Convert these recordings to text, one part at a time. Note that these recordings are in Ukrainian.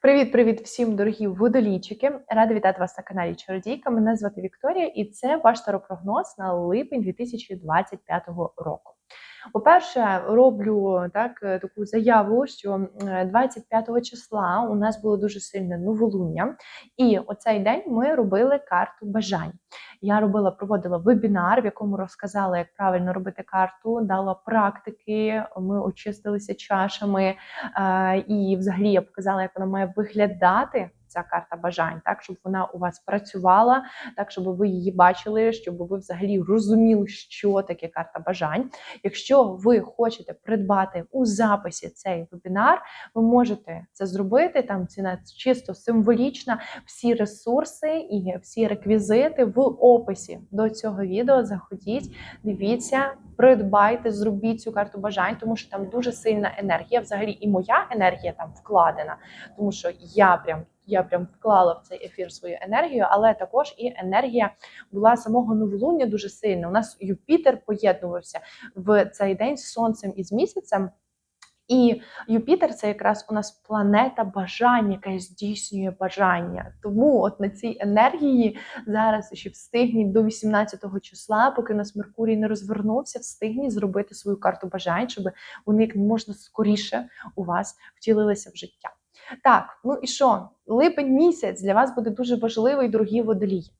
Привіт-привіт всім, дорогі водолійчики! Рада вітати вас на каналі Чародійка. Мене звати Вікторія, і це ваш таропрогноз на липень 2025 року. По-перше, роблю так таку заяву, що 25 числа у нас було дуже сильне новолуння, і оцей день ми робили карту бажань. Я робила, проводила вебінар, в якому розказала, як правильно робити карту, дала практики. Ми очистилися чашами, е, і взагалі я показала, як вона має виглядати ця карта бажань, так щоб вона у вас працювала, так щоб ви її бачили, щоб ви взагалі розуміли, що таке карта бажань. Якщо ви хочете придбати у записі цей вебінар, ви можете це зробити. Там ціна чисто символічна. Всі ресурси і всі реквізити в описі до цього відео. Заходіть, дивіться. Придбайте, зробіть цю карту бажань, тому що там дуже сильна енергія. Взагалі, і моя енергія там вкладена, тому що я прям я прям вклала в цей ефір свою енергію, але також і енергія була самого новолуння дуже сильна. У нас Юпітер поєднувався в цей день з сонцем і з місяцем. І Юпітер це якраз у нас планета бажання, яка здійснює бажання. Тому от на цій енергії зараз ще встигніть до 18-го числа, поки у нас Меркурій не розвернувся, встигніть зробити свою карту бажань, щоб вони як можна скоріше у вас втілилися в життя. Так, ну і що? Липень місяць для вас буде дуже важливий, дорогі водолії.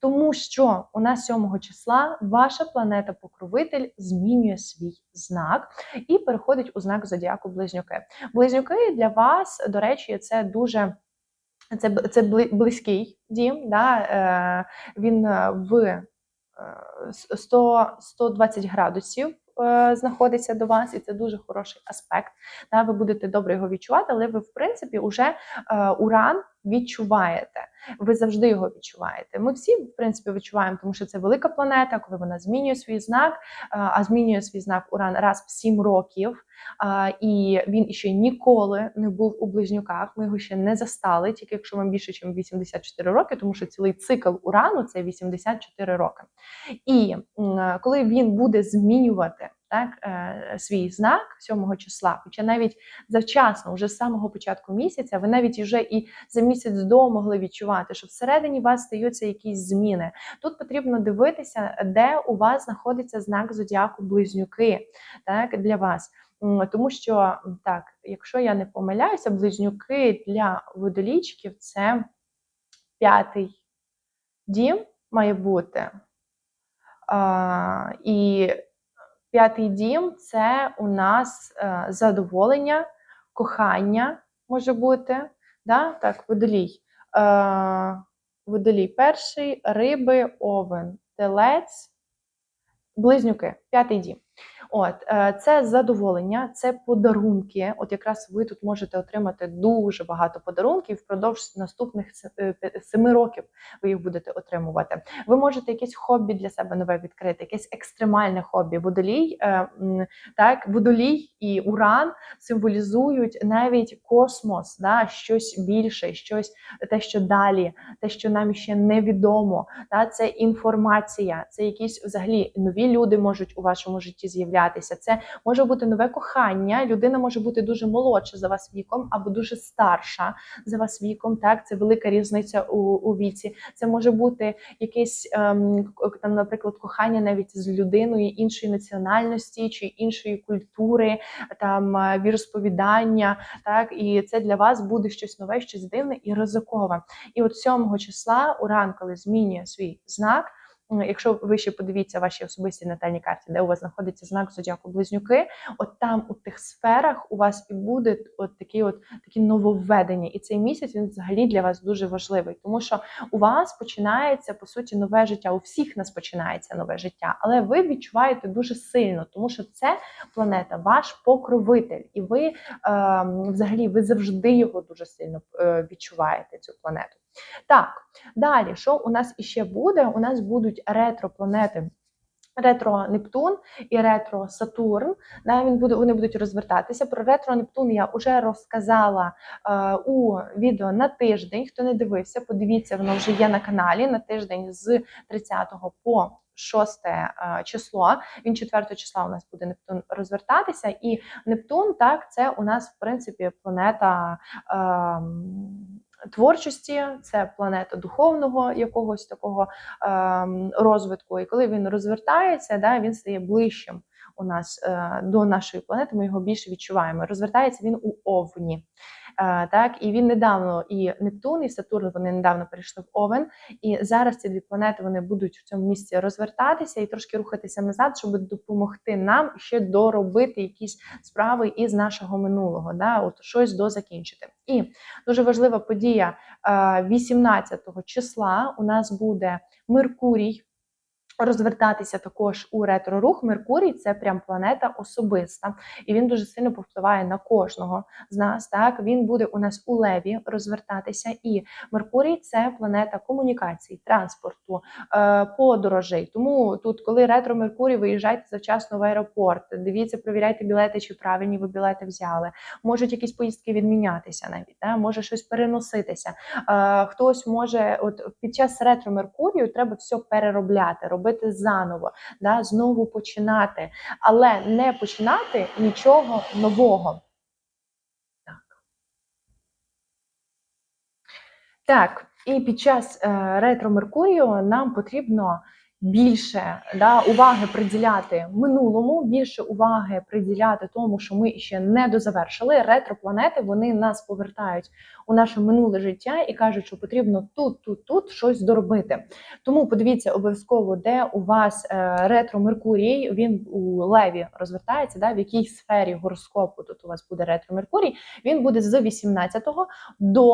Тому що у нас 7 числа ваша планета-покровитель змінює свій знак і переходить у знак зодіаку Близнюки. Близнюки для вас, до речі, це дуже це це близький дім. Да? Е, Він в 100, е, 120 градусів Е, знаходиться до вас, і це дуже хороший аспект. Да, Ви будете добре його відчувати, але ви, в принципі, уже е, уран відчуваєте. Ви завжди його відчуваєте. Ми всі, в принципі, відчуваємо, тому що це велика планета, коли вона змінює свій знак, а змінює свій знак Уран раз в 7 років. І він ще ніколи не був у близнюках. Ми його ще не застали, тільки якщо вам більше, ніж 84 роки, тому що цілий цикл урану це 84 роки. І коли він буде змінювати так, е, свій знак 7 числа, хоча навіть завчасно, вже з самого початку місяця, ви навіть вже і за місяць до могли відчувати, що всередині вас стаються якісь зміни. Тут потрібно дивитися, де у вас знаходиться знак зодіаку близнюки так, для вас. Тому що так, якщо я не помиляюся, близнюки для водолічків це п'ятий дім має бути. А, І П'ятий дім це у нас е, задоволення, кохання може бути. Да? Так, водолій. Е, водолій перший, риби, овен, телець, близнюки, п'ятий дім. От е, це задоволення, це подарунки. От якраз ви тут можете отримати дуже багато подарунків впродовж наступних е, семи років. Ви їх будете отримувати. Ви можете якесь хобі для себе нове відкрити, якесь екстремальне хобі. Водолій, е, так, водолій і уран символізують навіть космос, да, щось більше, щось те, що далі, те, що нам ще невідомо. Да, Це інформація, це якісь взагалі нові люди можуть у вашому житті з'являтися з'являтися. Це може бути нове кохання. Людина може бути дуже молодша за вас віком, або дуже старша за вас віком. Так, це велика різниця у у віці. Це може бути якесь ем, там, наприклад, кохання навіть з людиною іншої національності чи іншої культури, там е, віросповідання. Так, і це для вас буде щось нове, щось дивне і ризикове. І от 7 числа уран, коли змінює свій знак. Якщо ви ще подивіться ваші особисті натальні карті, де у вас знаходиться знак зодіаку близнюки, от там у тих сферах у вас і буде от такі от такі нововведення. І цей місяць він взагалі для вас дуже важливий, тому що у вас починається по суті нове життя. У всіх нас починається нове життя, але ви відчуваєте дуже сильно, тому що це планета, ваш покровитель, і ви е, взагалі ви завжди його дуже сильно е, відчуваєте. Цю планету. Так, далі, що у нас іще буде? У нас будуть ретропланети. Ретро Нептун і ретро Сатурн. Він буде, вони будуть розвертатися. Про ретро Нептун я вже розказала е, у відео на тиждень. Хто не дивився, подивіться, воно вже є на каналі на тиждень з 30 по 6 е, число. Він 4 числа у нас буде Нептун розвертатися. І Нептун, так, це у нас, в принципі, планета. Е, творчості, це планета духовного якогось такого е, розвитку. І коли він розвертається, да, він стає ближчим у нас е, до нашої планети. Ми його більше відчуваємо. Розвертається він у Овні. Так, і він недавно і Нептун, і Сатурн вони недавно перейшли в Овен. І зараз ці дві планети вони будуть в цьому місці розвертатися і трошки рухатися назад, щоб допомогти нам ще доробити якісь справи із нашого минулого, да, от щось дозакінчити. І дуже важлива подія е, 18 числа. У нас буде Меркурій. Розвертатися також у ретро-рух. Меркурій це прям планета особиста, і він дуже сильно повпливає на кожного з нас. Так він буде у нас у леві розвертатися. І Меркурій це планета комунікацій, транспорту, е, подорожей. Тому тут, коли ретро Меркурій, виїжджайте завчасно в аеропорт. Дивіться, провіряйте білети, чи правильні ви білети взяли. Можуть якісь поїздки відмінятися навіть, да? може щось переноситися. Е, Хтось може, от під час ретро Меркурію треба все переробляти, робити заново, да? знову починати, але не починати нічого нового. Так. Так, і під час е, ретро Меркурію нам потрібно більше да, уваги приділяти минулому, більше уваги приділяти тому, що ми ще не дозавершили. Ретропланети вони нас повертають у наше минуле життя і кажуть, що потрібно тут, тут, тут щось доробити. Тому подивіться обов'язково, де у вас е, ретро Меркурій, він у леві розвертається, да, в якій сфері гороскопу тут у вас буде ретро Меркурій. Він буде з 18 до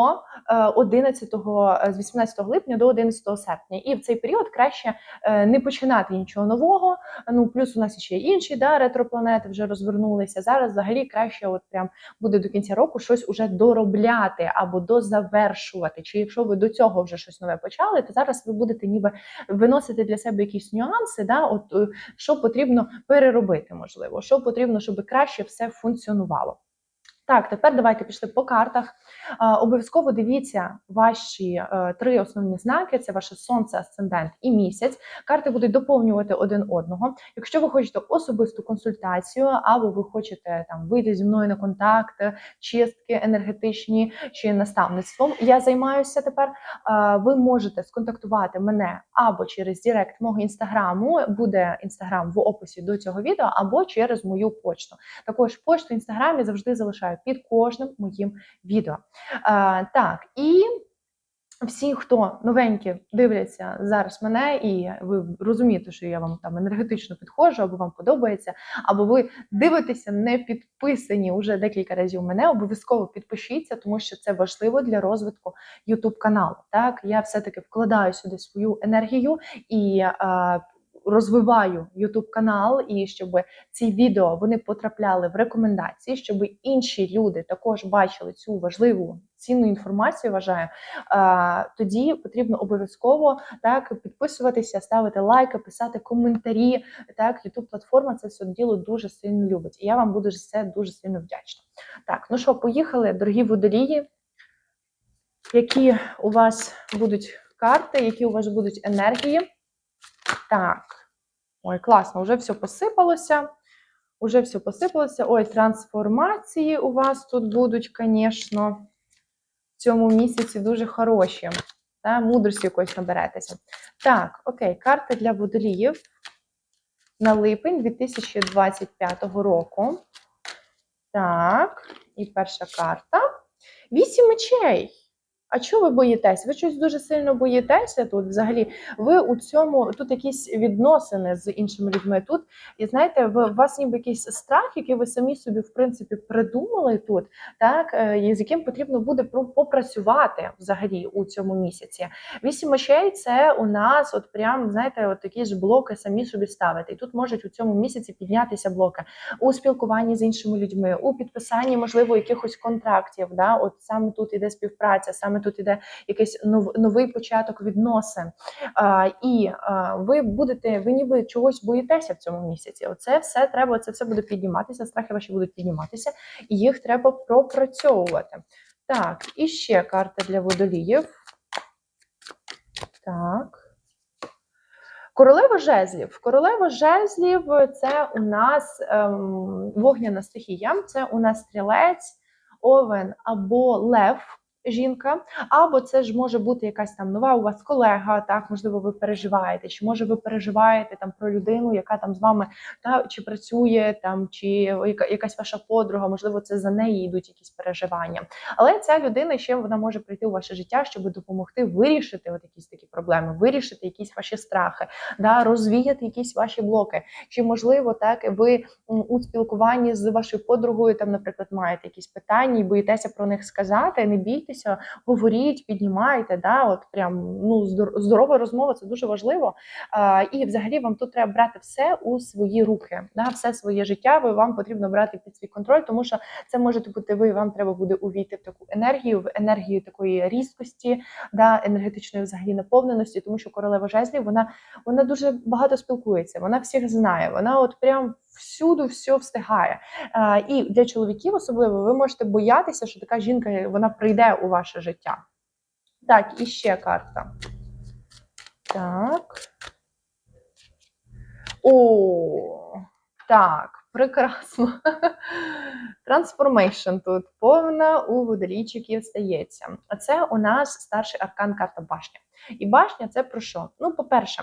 е, 11, з 18 липня до 11 серпня. І в цей період краще е, не починати нічого нового. Ну плюс у нас ще інші да, ретропланети вже розвернулися. Зараз взагалі краще, от прям буде до кінця року щось уже доробляти або дозавершувати. Чи якщо ви до цього вже щось нове почали, то зараз ви будете ніби виносити для себе якісь нюанси, да, от е, що потрібно переробити, можливо, що потрібно, щоб краще все функціонувало. Так, тепер давайте пішли по картах. Обов'язково дивіться ваші е, три основні знаки: це ваше сонце, асцендент і місяць. Карти будуть доповнювати один одного. Якщо ви хочете особисту консультацію, або ви хочете там вийти зі мною на контакт, чистки енергетичні чи наставництвом, я займаюся тепер. ви можете сконтактувати мене або через Директ мого інстаграму, буде інстаграм в описі до цього відео, або через мою почту. Також почту в інстаграмі завжди залишаю під кожним моїм відео. А, так, і всі, хто новенькі дивляться зараз мене, і ви розумієте, що я вам там енергетично підходжу, або вам подобається, або ви дивитеся, не підписані уже декілька разів мене, обов'язково підпишіться, тому що це важливо для розвитку YouTube каналу. Так, я все-таки вкладаю сюди свою енергію і. А, Розвиваю YouTube канал і щоб ці відео вони потрапляли в рекомендації, щоб інші люди також бачили цю важливу цінну інформацію. Вважаю, тоді потрібно обов'язково так підписуватися, ставити лайки, писати коментарі. Так, youtube платформа це все діло дуже сильно любить. І я вам буду за це дуже сильно вдячна. Так, ну що, поїхали, дорогі водолії. Які у вас будуть карти, які у вас будуть енергії? Так. Ой, класно, вже все посипалося. Уже все посипалося. Ой, трансформації у вас тут будуть, звісно, в цьому місяці дуже хороші. Та, мудрості якось наберетеся. Так, окей, карта для водоліїв на липень 2025 року. Так, і перша карта. Вісім мечей. А чого ви боїтесь? Ви щось дуже сильно боїтеся тут. Взагалі, ви у цьому тут якісь відносини з іншими людьми. Тут і знаєте, у вас ніби якийсь страх, який ви самі собі в принципі придумали тут, так е, з яким потрібно буде попрацювати взагалі у цьому місяці. Вісім мечей це у нас, от прям знаєте, от такі ж блоки самі собі ставити. І тут можуть у цьому місяці піднятися блоки у спілкуванні з іншими людьми, у підписанні, можливо, якихось контрактів. Да, от саме тут іде співпраця, саме тут іде якийсь нов, новий початок відносин. А, і а, ви будете, ви ніби чогось боїтеся в цьому місяці. Оце все треба, це все буде підніматися, страхи ваші будуть підніматися, і їх треба пропрацьовувати. Так, і ще карта для водоліїв. Так. Королева жезлів. Королева жезлів це у нас ем, вогняна стихія, це у нас стрілець, овен або лев. Жінка, або це ж може бути якась там нова у вас колега, так можливо, ви переживаєте, чи може ви переживаєте там про людину, яка там з вами та чи працює там, чи якась ваша подруга, можливо, це за неї йдуть якісь переживання. Але ця людина ще вона може прийти у ваше життя, щоб допомогти вирішити от якісь такі проблеми, вирішити якісь ваші страхи, да, розвіяти якісь ваші блоки. Чи можливо так ви у спілкуванні з вашою подругою, там, наприклад, маєте якісь питання і боїтеся про них сказати, не бійтеся, говоріть, піднімайте. Да, от прям ну здорова розмова це дуже важливо. А, і взагалі вам тут треба брати все у свої руки, да, все своє життя. Ви вам потрібно брати під свій контроль, тому що це можете бути ви. Вам треба буде увійти в таку енергію, в енергію такої різкості, да, енергетичної взагалі наповненості, тому що королева жезлів вона, вона дуже багато спілкується, вона всіх знає, вона от прям всюди все встигає. А, і для чоловіків особливо ви можете боятися, що така жінка вона прийде у ваше життя. Так, і ще карта. Так. О, так, прекрасно. Трансформейшн тут повна у водолійчиків стається. А це у нас старший аркан карта башня. І башня це про що? Ну, по-перше,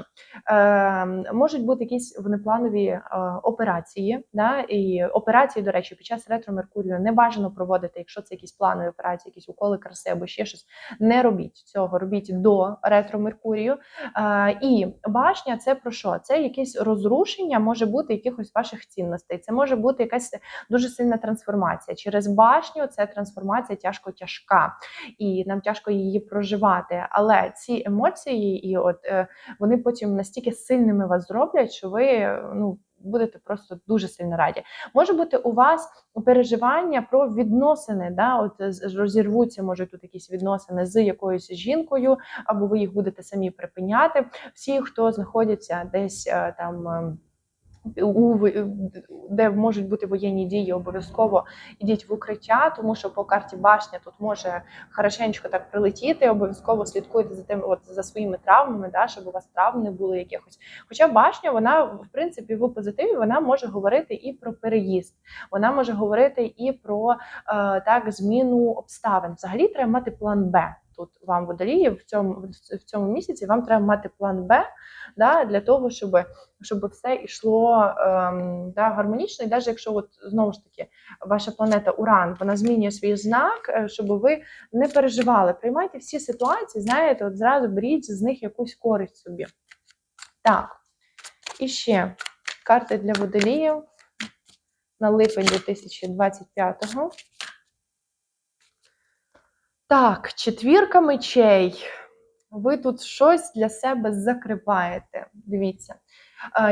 е, можуть бути якісь внепланові е, операції. Да? І операції, до речі, під час ретро Меркурію не бажано проводити, якщо це якісь планові операції, якісь уколи краси або ще щось. Не робіть цього, робіть до ретро Меркурію. Е, і башня це про що? Це якесь розрушення може бути якихось ваших цінностей. Це може бути якась дуже сильна трансформація. Через башню це трансформація тяжко тяжка, і нам тяжко її проживати. Але ці емоції, і от е, вони потім настільки сильними вас зроблять, що ви е, ну. Будете просто дуже сильно раді. Може бути у вас переживання про відносини, да, от з- розірвуться, може тут якісь відносини з якоюсь жінкою, або ви їх будете самі припиняти. Всі, хто знаходяться десь е, там. Е, У ви- де можуть бути воєнні дії, обов'язково ідіть в укриття, тому що по карті башня тут може хорошенечко так прилетіти. Обов'язково слідкуйте за тим, от за своїми травмами, да, щоб у вас травм не було якихось. Хоча башня, вона в принципі в позитиві вона може говорити і про переїзд, вона може говорити і про е, так зміну обставин. Взагалі треба мати план Б. Тут вам водолії в цьому в цьому місяці вам треба мати план Б да, для того, щоб, щоб все йшло ем, да, гармонічно. І навіть якщо от знову ж таки ваша планета Уран вона змінює свій знак, е, щоб ви не переживали. Приймайте всі ситуації, знаєте, от зразу беріть з них якусь користь собі. Так, і ще карти для водоліїв на липень 2025-го. Так, четвірка мечей. Ви тут щось для себе закриваєте. Дивіться.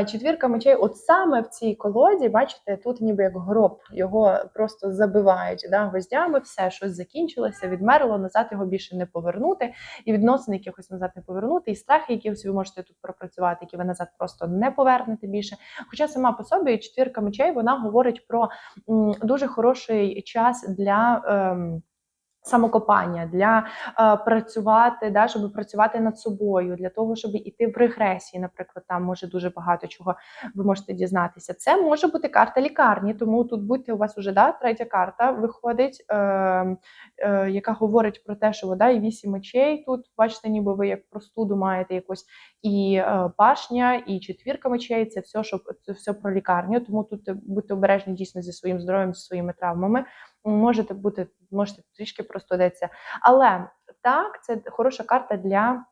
Четвірка мечей, от саме в цій колоді, бачите, тут ніби як гроб, його просто забивають да, гвоздями, все, щось закінчилося, відмерло, назад його більше не повернути, і відносини якихось назад не повернути, і страхи, якісь ви можете тут пропрацювати, які ви назад просто не повернете більше. Хоча сама по собі четвірка мечей вона говорить про м, дуже хороший час для. ем, Самокопання для е, працювати, да, щоб працювати над собою, для того, щоб іти в регресії, наприклад, там може дуже багато чого ви можете дізнатися. Це може бути карта лікарні, тому тут будьте у вас уже да, третя карта виходить, е, е, яка говорить про те, що вода і вісім мечей. Тут бачите, ніби ви як простуду маєте якусь і е, башня, і четвірка мечей. Це все, що це все про лікарню. Тому тут будьте обережні дійсно зі своїм здоров'ям, зі своїми травмами. Можете бути, можете трішки простудитися. Але так, це хороша карта для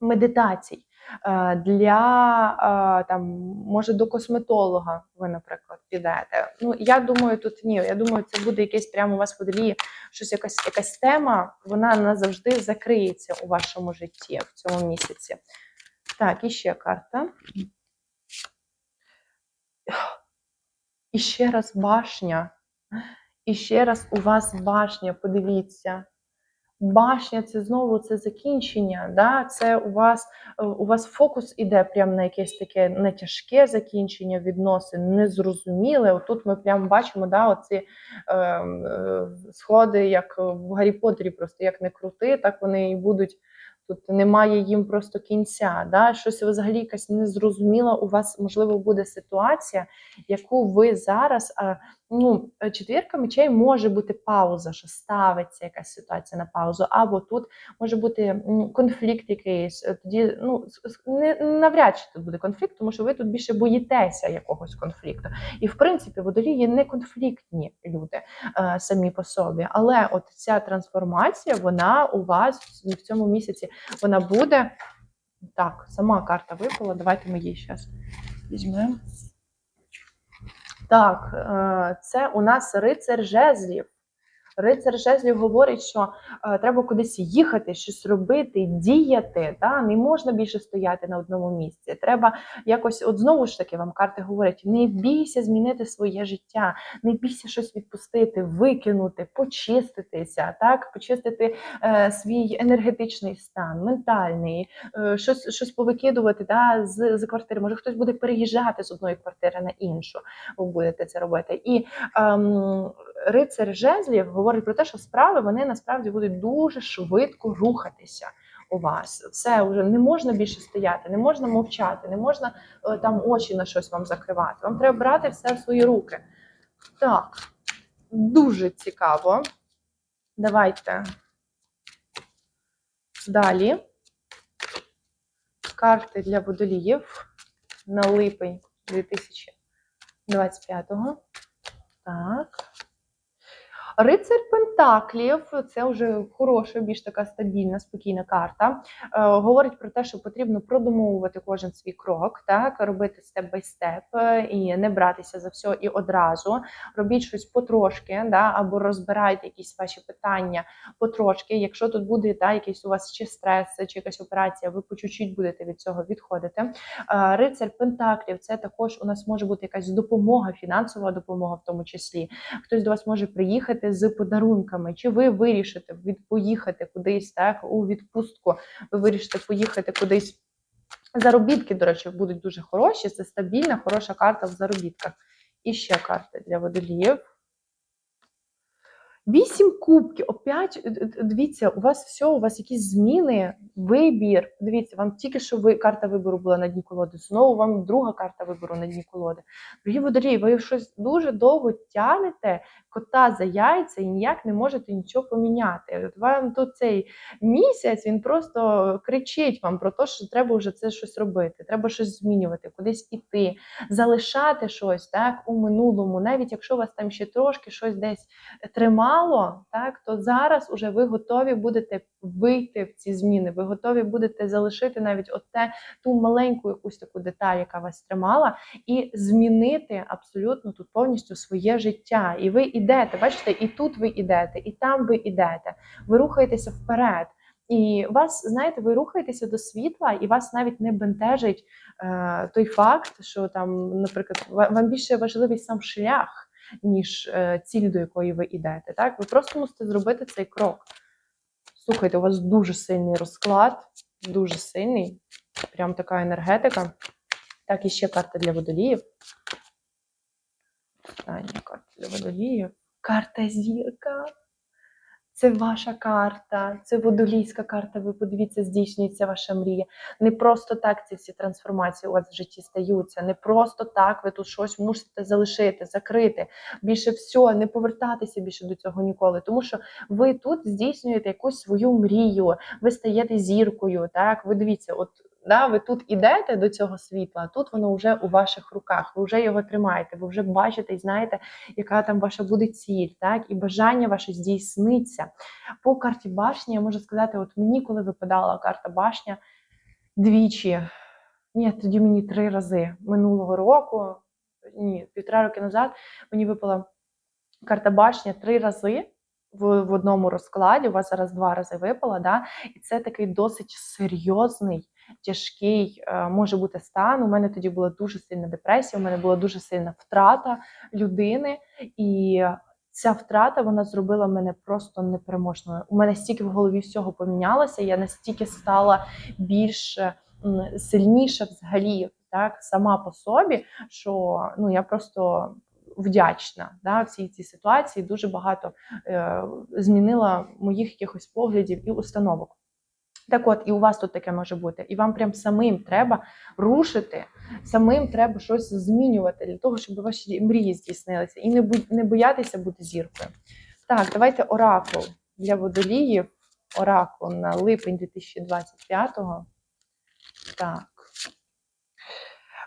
медитацій, е, для е, там, може, до косметолога ви, наприклад, підете. Ну, я думаю, тут ні. Я думаю, це буде якесь прямо у вас в щось якась, якась тема, вона назавжди закриється у вашому житті в цьому місяці. Так, і ще карта. І ще раз башня. І ще раз у вас башня, подивіться. Башня це знову це закінчення. Да? Це у вас е, у вас фокус іде прямо на якесь таке не тяжке закінчення відносин, незрозуміле. Отут ми прямо бачимо да, оці е, е, сходи, як в Гаррі Поттері, просто як не крути, так вони і будуть. Тут немає їм просто кінця. Да? Щось взагалі якась незрозуміла у вас, можливо, буде ситуація, яку ви зараз. А, ну, е, четвірка мечей може бути пауза, що ставиться якась ситуація на паузу, або тут може бути конфлікт якийсь. е, Тоді ну не навряд чи тут буде конфлікт, тому що ви тут більше боїтеся якогось конфлікту. І в принципі, водолії не конфліктні люди е, самі по собі. Але от ця трансформація, вона у вас в цьому місяці вона буде. Так, сама карта випала. Давайте ми її зараз візьмемо. Так, е, це у нас рицар жезлів. Рицар жезлів говорить, що е, треба кудись їхати, щось робити, діяти. Та? Не можна більше стояти на одному місці. Треба якось, от знову ж таки, вам карти говорять: не бійся змінити своє життя, не бійся щось відпустити, викинути, почиститися, так? почистити е, свій енергетичний стан, ментальний, е, щось, щось повикидувати да, з, з квартири. Може, хтось буде переїжджати з одної квартири на іншу. Ви будете це робити. І ем, рицар жезлів говорить про те, що справи вони насправді будуть дуже швидко рухатися. У вас все вже не можна більше стояти, не можна мовчати, не можна е, там очі на щось вам закривати. Вам треба брати все в свої руки. Так, дуже цікаво. Давайте далі. Карти для водоліїв на липень 2025-го. Так. Рицар Пентаклів це вже хороша, більш така стабільна, спокійна карта. Е, говорить про те, що потрібно продумовувати кожен свій крок, так робити степ бай степ і не братися за все і одразу. Робіть щось потрошки, да, або розбирайте якісь ваші питання потрошки. Якщо тут буде та, якийсь у вас чи стрес, чи якась операція, ви по чуть-чуть будете від цього відходити. Е, Рицар Пентаклів це також у нас може бути якась допомога, фінансова допомога в тому числі. Хтось до вас може приїхати з подарунками, чи ви вирішите від поїхати кудись, так у відпустку. Ви вирішите поїхати кудись. Заробітки, до речі, будуть дуже хороші. Це стабільна, хороша карта в заробітках. І ще карти для водоліїв. Вісім кубків. Опять е, е, дивіться, у вас все, у вас якісь зміни, вибір. Дивіться, вам тільки що ви карта вибору була на дні колоди. Знову вам друга карта вибору на дні колоди. Дорогі водолії, ви щось дуже довго тягнете кота за яйця і ніяк не можете нічого поміняти. От вам тут цей місяць він просто кричить вам про те, що треба вже це щось робити, треба щось змінювати, кудись іти, залишати щось так у минулому, навіть якщо вас там ще трошки щось десь тримало, так то зараз уже ви готові будете вийти в ці зміни. Ви готові будете залишити навіть оте ту маленьку якусь таку деталь, яка вас тримала, і змінити абсолютно тут повністю своє життя. І ви ідете, бачите, і тут ви ідете, і там ви ідете. Ви рухаєтеся вперед. І вас, знаєте, ви рухаєтеся до світла, і вас навіть не бентежить е, той факт, що там, наприклад, вам більше важливий сам шлях, ніж е, ціль, до якої ви йдете. Так, ви просто мусите зробити цей крок. Слухайте, у вас дуже сильний розклад, дуже сильний, прям така енергетика. Так, і ще карта для водоліїв. Остання карта для водоліїв. Карта зірка. Це ваша карта, це водолійська карта. Ви подивіться, здійснюється ваша мрія. Не просто так ці всі трансформації у вас в житті стаються. Не просто так ви тут щось мусите залишити, закрити. Більше всього, не повертатися більше до цього ніколи. Тому що ви тут здійснюєте якусь свою мрію, ви стаєте зіркою. Так, ви дивіться, от да, ви тут ідете до цього світла, тут воно вже у ваших руках. Ви вже його тримаєте, ви вже бачите і знаєте, яка там ваша буде ціль, так і бажання ваше здійсниться. По карті башні я можу сказати, от мені, коли випадала карта башня двічі, ні, тоді мені три рази минулого року, ні, півтора роки назад мені випала карта башня три рази. В, в одному розкладі у вас зараз два рази випала, да? і це такий досить серйозний, тяжкий е, може бути стан. У мене тоді була дуже сильна депресія, у мене була дуже сильна втрата людини, і ця втрата вона зробила мене просто непереможною. У мене стільки в голові всього помінялося, я настільки стала більш сильніша взагалі, так сама по собі, що ну я просто. Вдячна да, всій цій ситуації дуже багато е, змінила моїх якихось поглядів і установок. Так от, і у вас тут таке може бути. І вам прям самим треба рушити, самим треба щось змінювати для того, щоб ваші мрії здійснилися. І не, не боятися бути зіркою. Так, давайте оракул для водоліїв. Оракул на липень 2025-го. Так.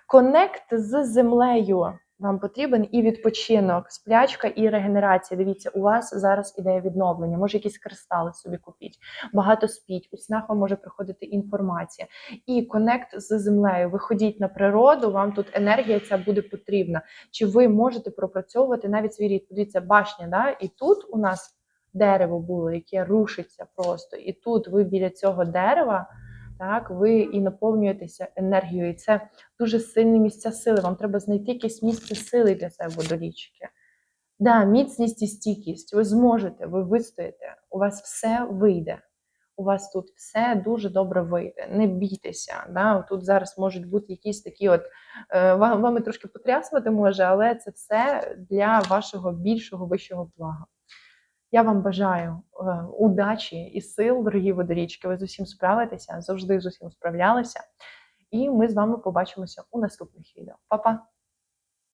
Конект з землею вам потрібен і відпочинок, сплячка і регенерація. Дивіться, у вас зараз ідея відновлення. Може, якісь кристали собі купіть, багато спіть, у снах вам може приходити інформація. І конект з землею. Виходіть на природу, вам тут енергія ця буде потрібна. Чи ви можете пропрацьовувати навіть свій рід? Подивіться, башня, да? і тут у нас дерево було, яке рушиться просто. І тут ви біля цього дерева. Так, ви і наповнюєтеся енергією, і це дуже сильні місця сили. Вам треба знайти якесь місце сили для себе водолічки. Да, міцність і стійкість. Ви зможете, ви вистоїте, у вас все вийде. У вас тут все дуже добре вийде. Не бійтеся. Да? Тут зараз можуть бути якісь такі, от е, вами трошки потрясувати може, але це все для вашого більшого вищого блага. Я вам бажаю е, удачі і сил, дорогі водорічки. Ви з усім справитеся, завжди з усім справлялися. І ми з вами побачимося у наступних відео. Па-па!